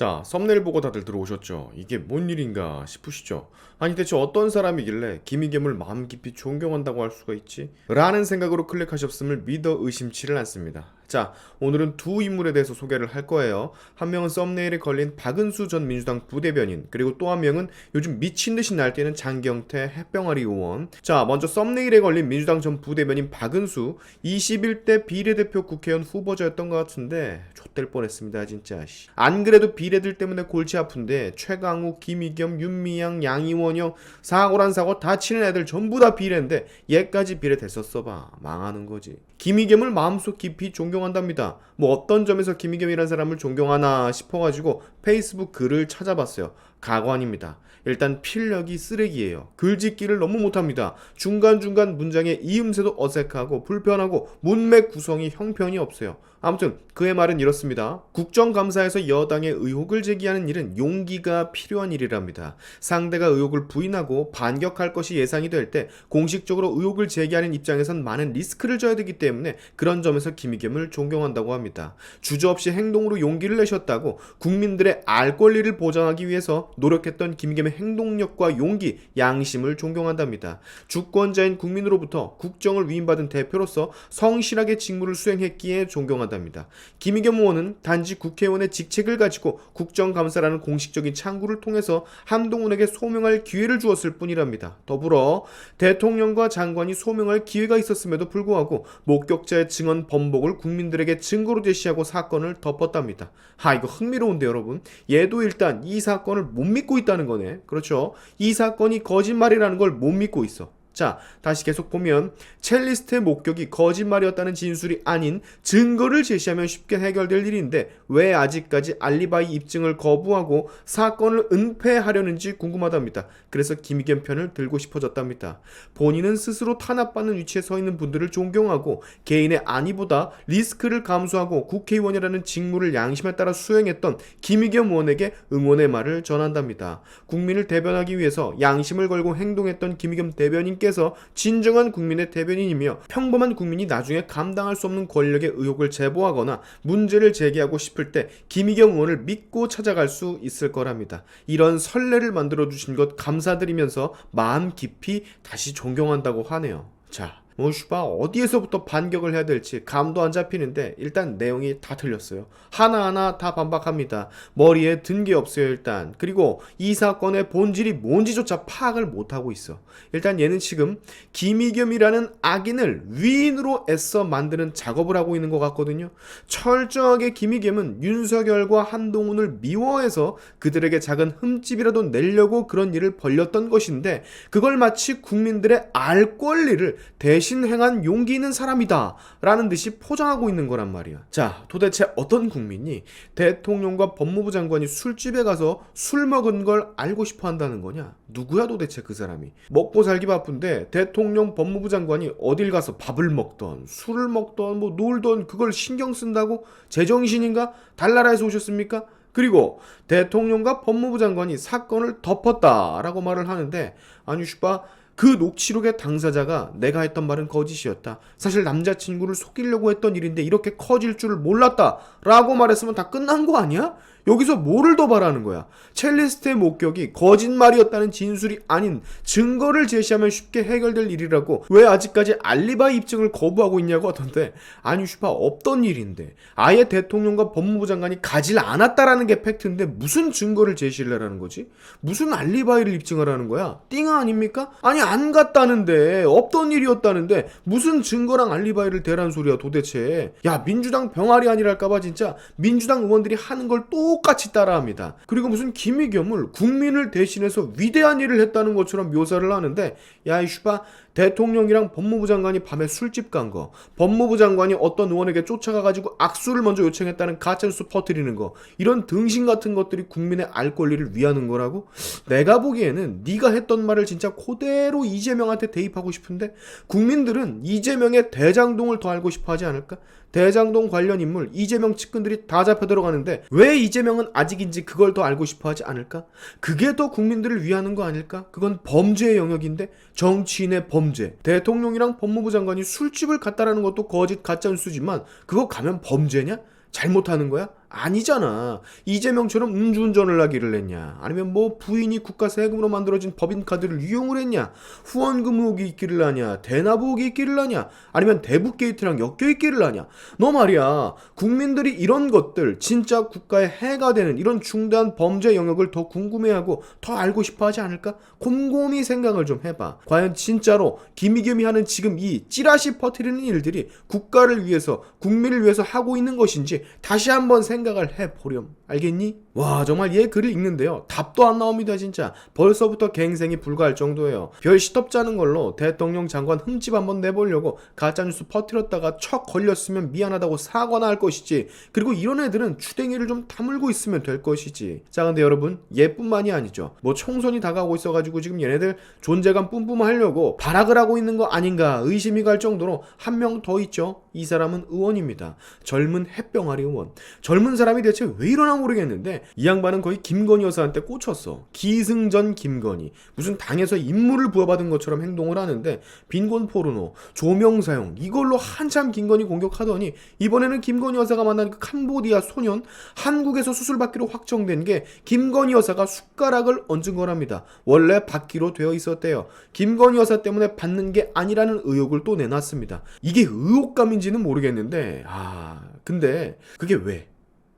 자, 썸네일 보고 다들 들어오셨죠? 이게 뭔 일인가 싶으시죠? 아니 대체 어떤 사람이길래 김희겸을 마음 깊이 존경한다고 할 수가 있지? 라는 생각으로 클릭하셨음을 믿어 의심치를 않습니다. 자, 오늘은 두 인물에 대해서 소개를 할 거예요. 한 명은 썸네일에 걸린 박은수 전 민주당 부대변인, 그리고 또 한 명은 요즘 미친 듯이 날뛰는 장경태 햇병아리 의원. 자, 먼저 썸네일에 걸린 민주당 전 부대변인 박은수, 21대 비례대표 국회의원 후보자였던 것 같은데 좆될 뻔했습니다, 진짜. 씨. 안 그래도 비례들 때문에 골치 아픈데 최강욱, 김희겸, 윤미향, 양이원영 사고란 사고 다 치는 애들 전부 다 비례인데 얘까지 비례 됐었어 봐. 망하는 거지. 김희겸을 마음속 깊이 존경한답니다. 뭐 어떤 점에서 김희겸이라는 사람을 존경하나 싶어가지고 페이스북 글을 찾아봤어요. 가관입니다. 일단 필력이 쓰레기예요. 글짓기를 너무 못합니다. 중간중간 문장의 이음새도 어색하고 불편하고 문맥 구성이 형편이 없어요. 아무튼 그의 말은 이렇습니다. 국정감사에서 여당의 의혹을 제기하는 일은 용기가 필요한 일이랍니다. 상대가 의혹을 부인하고 반격할 것이 예상이 될 때 공식적으로 의혹을 제기하는 입장에선 많은 리스크를 져야 되기 때문에 그런 점에서 김희겸을 존경한다고 합니다. 주저없이 행동으로 용기를 내셨다고 국민들의 알 권리를 보장하기 위해서 노력했던 김희겸의 행동력과 용기, 양심을 존경한답니다. 주권자인 국민으로부터 국정을 위임받은 대표로서 성실하게 직무를 수행했기에 존경한답니다. 김희겸 의원은 단지 국회의원의 직책을 가지고 국정감사라는 공식적인 창구를 통해서 한동훈에게 소명할 기회를 주었을 뿐이랍니다. 더불어 대통령과 장관이 소명할 기회가 있었음에도 불구하고 목격자의 증언 번복을 국민들에게 증거로 제시하고 사건을 덮었답니다. 하 이거 흥미로운데 여러분. 얘도 일단 이 사건을 못 믿고 있다는 거네. 그렇죠. 이 사건이 거짓말이라는 걸 못 믿고 있어. 자, 다시 계속 보면 첼리스트의 목격이 거짓말이었다는 진술이 아닌 증거를 제시하면 쉽게 해결될 일인데 왜 아직까지 알리바이 입증을 거부하고 사건을 은폐하려는지 궁금하답니다. 그래서 김희겸 편을 들고 싶어졌답니다. 본인은 스스로 탄압받는 위치에 서 있는 분들을 존경하고 개인의 안위보다 리스크를 감수하고 국회의원이라는 직무를 양심에 따라 수행했던 김희겸 의원에게 응원의 말을 전한답니다. 국민을 대변하기 위해서 양심을 걸고 행동했던 김희겸 대변인 께서 진정한 국민의 대변인이며 평범한 국민이 나중에 감당할 수 없는 권력의 의혹을 제보하거나 문제를 제기하고 싶을 때 김희겸 의원을 믿고 찾아갈 수 있을 거랍니다. 이런 선례를 만들어 주신 것 감사드리면서 마음 깊이 다시 존경한다고 하네요. 자, 뭐 슈바 어디에서부터 반격을 해야 될지 감도 안 잡히는데 일단 내용이 다 틀렸어요. 하나하나 다 반박합니다. 머리에 든 게 없어요, 일단. 그리고 이 사건의 본질이 뭔지조차 파악을 못 하고 있어. 일단 얘는 지금 김희겸이라는 악인을 위인으로 애써 만드는 작업을 하고 있는 것 같거든요. 철저하게 김희겸은 윤석열과 한동훈을 미워해서 그들에게 작은 흠집이라도 내려고 그런 일을 벌렸던 것인데 그걸 마치 국민들의 알 권리를 대신 행한 용기 있는 사람이다 라는 듯이 포장하고 있는 거란 말이야. 자, 도대체 어떤 국민이 대통령과 법무부 장관이 술집에 가서 술 먹은 걸 알고 싶어 한다는 거냐? 누구야 도대체 그 사람이? 먹고 살기 바쁜데 대통령 법무부 장관이 어딜 가서 밥을 먹던 술을 먹던 뭐 놀던 그걸 신경 쓴다고 제정신인가? 달나라에서 오셨습니까? 그리고 대통령과 법무부 장관이 사건을 덮었다라고 말을 하는데 아니 슈바 그 녹취록의 당사자가 내가 했던 말은 거짓이었다. 사실 남자친구를 속이려고 했던 일인데 이렇게 커질 줄을 몰랐다. 라고 말했으면 다 끝난 거 아니야? 여기서 뭐를 더 바라는 거야? 첼리스트의 목격이 거짓말이었다는 진술이 아닌 증거를 제시하면 쉽게 해결될 일이라고 왜 아직까지 알리바이 입증을 거부하고 있냐고 하던데 아니 슈파 없던 일인데 아예 대통령과 법무부 장관이 가질 않았다라는 게 팩트인데 무슨 증거를 제시를 하라는 거지? 무슨 알리바이를 입증하라는 거야? 띵아 아닙니까? 아니 안 갔다는데 없던 일이었다는데 무슨 증거랑 알리바이를 대란 소리야 도대체 야 민주당 병아리 아니랄까봐 진짜 민주당 의원들이 하는 걸 똑같이 따라합니다. 그리고 무슨 김희겸을 국민을 대신해서 위대한 일을 했다는 것처럼 묘사를 하는데 야 이 슈바 대통령이랑 법무부 장관이 밤에 술집 간 거, 법무부 장관이 어떤 의원에게 쫓아가가지고 악수를 먼저 요청했다는 가짜뉴스 퍼뜨리는 거, 이런 등신 같은 것들이 국민의 알 권리를 위하는 거라고? 내가 보기에는 네가 했던 말을 진짜 그대로 이재명한테 대입하고 싶은데 국민들은 이재명의 대장동을 더 알고 싶어 하지 않을까? 대장동 관련 인물 이재명 측근들이 다 잡혀 들어가는데 왜 이재명은 아직인지 그걸 더 알고 싶어 하지 않을까? 그게 더 국민들을 위하는 거 아닐까? 그건 범죄의 영역인데 정치인의 범죄. 대통령이랑 법무부 장관이 술집을 갔다라는 것도 거짓 가짜 뉴스지만 그거 가면 범죄냐? 잘못하는 거야? 아니잖아. 이재명처럼 음주운전을 하기를 했냐? 아니면 뭐 부인이 국가 세금으로 만들어진 법인카드를 이용을 했냐? 후원금 의혹이 있기를 하냐? 대납 의혹이 있기를 하냐? 아니면 대북 게이트랑 엮여 있기를 하냐? 너 말이야. 국민들이 이런 것들 진짜 국가에 해가 되는 이런 중대한 범죄 영역을 더 궁금해하고 더 알고 싶어 하지 않을까? 곰곰이 생각을 좀 해봐. 과연 진짜로 김이겸이 하는 지금 이 찌라시 퍼뜨리는 일들이 국가를 위해서 국민을 위해서 하고 있는 것인지 다시 한번 생각 을 해보렴. 알겠니? 와 정말 얘 글을 읽는데요. 답도 안 나옵니다 진짜. 벌써부터 갱생이 불가할 정도예요. 별 시덥지 않은 걸로 대통령 장관 흠집 한번 내보려고 가짜뉴스 퍼뜨렸다가 척 걸렸으면 미안하다고 사과나 할 것이지. 그리고 이런 애들은 추댕이를 좀 다물고 있으면 될 것이지. 자 근데 여러분 얘뿐만이 아니죠. 뭐 총선이 다가오고 있어가지고 지금 얘네들 존재감 뿜뿜하려고 발악을 하고 있는 거 아닌가 의심이 갈 정도로 한 명 더 있죠. 이 사람은 의원입니다. 젊은 햇병아리 의원. 젊은 사람이 대체 왜 이러나 모르겠는데 이 양반은 거의 김건희 여사한테 꽂혔어. 기승전 김건희. 무슨 당에서 임무를 부여받은 것처럼 행동을 하는데 빈곤 포르노, 조명 사용 이걸로 한참 김건희 공격하더니 이번에는 김건희 여사가 만난 그 캄보디아 소년 한국에서 수술받기로 확정된 게 김건희 여사가 숟가락을 얹은 거랍니다. 원래 받기로 되어 있었대요. 김건희 여사 때문에 받는 게 아니라는 의혹을 또 내놨습니다. 이게 의혹감인 지는 모르겠는데 아 근데 그게 왜?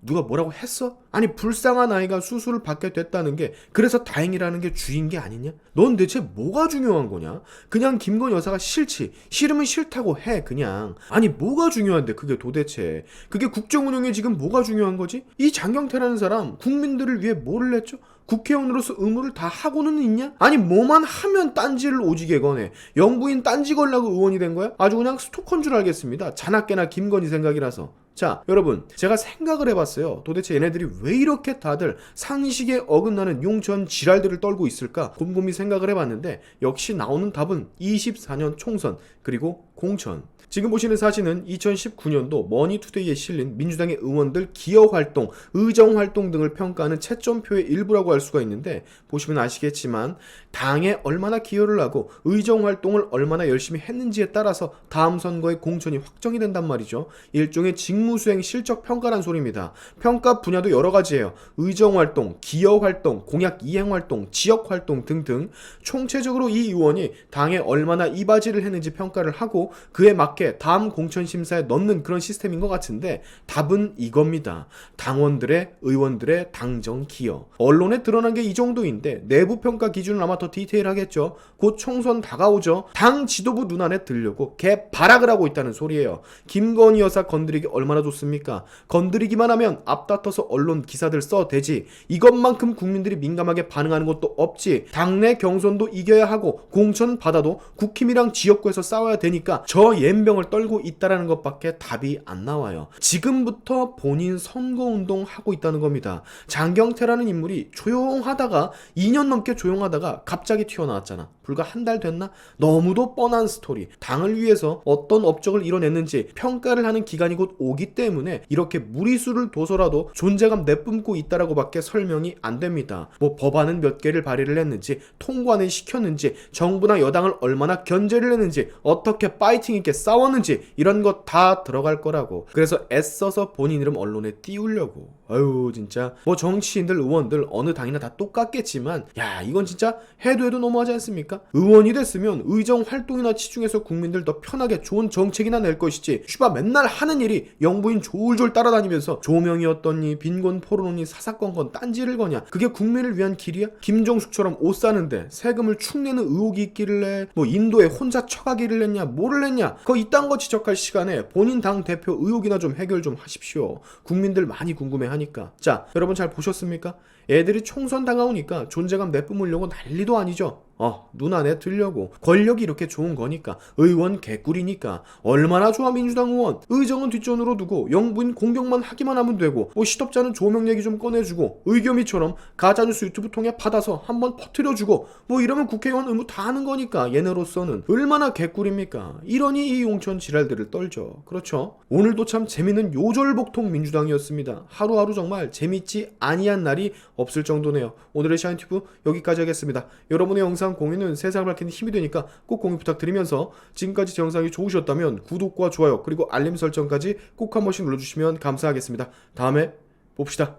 누가 뭐라고 했어? 아니 불쌍한 아이가 수술을 받게 됐다는 게 그래서 다행이라는 게 주인 게 아니냐? 넌 대체 뭐가 중요한 거냐? 그냥 김건희 여사가 싫지 싫으면 싫다고 해 그냥 아니 뭐가 중요한데 그게 도대체 그게 국정 운영에 지금 뭐가 중요한 거지? 이 장경태라는 사람 국민들을 위해 뭐를 했죠? 국회의원으로서 의무를 다 하고는 있냐? 아니 뭐만 하면 딴지를 오지게 거네 영부인 딴지 걸라고 의원이 된 거야? 아주 그냥 스토커인 줄 알겠습니다 자나깨나 김건희 생각이라서 자, 여러분, 제가 생각을 해봤어요. 도대체 얘네들이 왜 이렇게 다들 상식에 어긋나는 용천 지랄들을 떨고 있을까? 곰곰이 생각을 해봤는데, 역시 나오는 답은 24년 총선, 그리고 공천. 지금 보시는 사진은 2019년도 머니투데이에 실린 민주당의 의원들 기여 활동, 의정 활동 등을 평가하는 채점표의 일부라고 할 수가 있는데 보시면 아시겠지만 당에 얼마나 기여를 하고 의정 활동을 얼마나 열심히 했는지에 따라서 다음 선거의 공천이 확정이 된단 말이죠. 일종의 직무 수행 실적 평가란 소리입니다. 평가 분야도 여러 가지예요. 의정 활동, 기여 활동, 공약 이행 활동, 지역 활동 등등 총체적으로 이 의원이 당에 얼마나 이바지를 했는지 평가를 하고 그에 맞게 다음 공천 심사에 넣는 그런 시스템인 것 같은데 답은 이겁니다. 당원들의 의원들의 당정 기여. 언론에 드러난 게 이 정도인데 내부 평가 기준은 아마 더 디테일하겠죠. 곧 총선 다가오죠. 당 지도부 눈안에 들려고 개 발악을 하고 있다는 소리예요. 김건희 여사 건드리기 얼마나 좋습니까? 건드리기만 하면 앞다퉈서 언론 기사들 써 대지. 이것만큼 국민들이 민감하게 반응하는 것도 없지. 당내 경선도 이겨야 하고 공천 받아도 국힘이랑 지역구에서 싸워야 되니까 저 옌병 을 떨고 있다라는 것밖에 답이 안 나와요. 지금부터 본인 선거 운동 하고 있다는 겁니다. 장경태라는 인물이 조용하다가 2년 넘게 조용하다가 갑자기 튀어나왔잖아. 불과 한 달 됐나? 너무도 뻔한 스토리. 당을 위해서 어떤 업적을 이뤄냈는지 평가를 하는 기간이 곧 오기 때문에 이렇게 무리수를 둬서라도 존재감 내뿜고 있다라고밖에 설명이 안 됩니다. 뭐 법안은 몇 개를 발의를 했는지 통과는 시켰는지 정부나 여당을 얼마나 견제를 했는지 어떻게 파이팅 있게 싸 웠는지 이런 것 다 들어갈 거라고. 그래서 애써서 본인 이름 언론에 띄우려고. 아유 진짜. 뭐 정치인들 의원들 어느 당이나 다 똑같겠지만 야 이건 진짜 해도 해도 너무하지 않습니까? 의원이 됐으면 의정 활동이나 치중해서 국민들 더 편하게 좋은 정책이나 낼 것이지. 슈바 맨날 하는 일이 영부인 졸졸 따라다니면서 조명이었더니 빈곤 포르노니 사사건건 딴지를 거냐? 그게 국민을 위한 길이야? 김정숙처럼 옷 사는데 세금을 축내는 의혹이 있기를 뭐 인도에 혼자 처가기를 했냐? 뭐를 했냐? 그 이딴 거 지적할 시간에 본인 당 대표 의혹이나 좀 해결 좀 하십시오. 국민들 많이 궁금해하니 까 자 여러분 잘 보셨습니까? 애들이 총선 다가오니까 존재감 내뿜으려고 난리도 아니죠. 어, 눈 안에 들려고. 권력이 이렇게 좋은 거니까. 의원 개꿀이니까. 얼마나 좋아, 민주당 의원. 의정은 뒷전으로 두고, 영부인 공격만 하기만 하면 되고, 뭐 시덥지 않은 조명 얘기 좀 꺼내주고, 의겸이처럼 가짜뉴스 유튜브 통해 받아서 한번 퍼뜨려주고, 뭐 이러면 국회의원 의무 다 하는 거니까, 얘네로서는. 얼마나 개꿀입니까? 이러니 이 용천 지랄들을 떨죠. 그렇죠? 오늘도 참 재밌는 요절복통 민주당이었습니다. 하루하루 정말 재밌지 아니한 날이 없을 정도네요. 오늘의 샤인튜브 여기까지 하겠습니다. 여러분의 영상 공유는 세상을 밝히는 힘이 되니까 꼭 공유 부탁드리면서 지금까지 제 영상이 좋으셨다면 구독과 좋아요 그리고 알림 설정까지 꼭 한 번씩 눌러주시면 감사하겠습니다. 다음에 봅시다.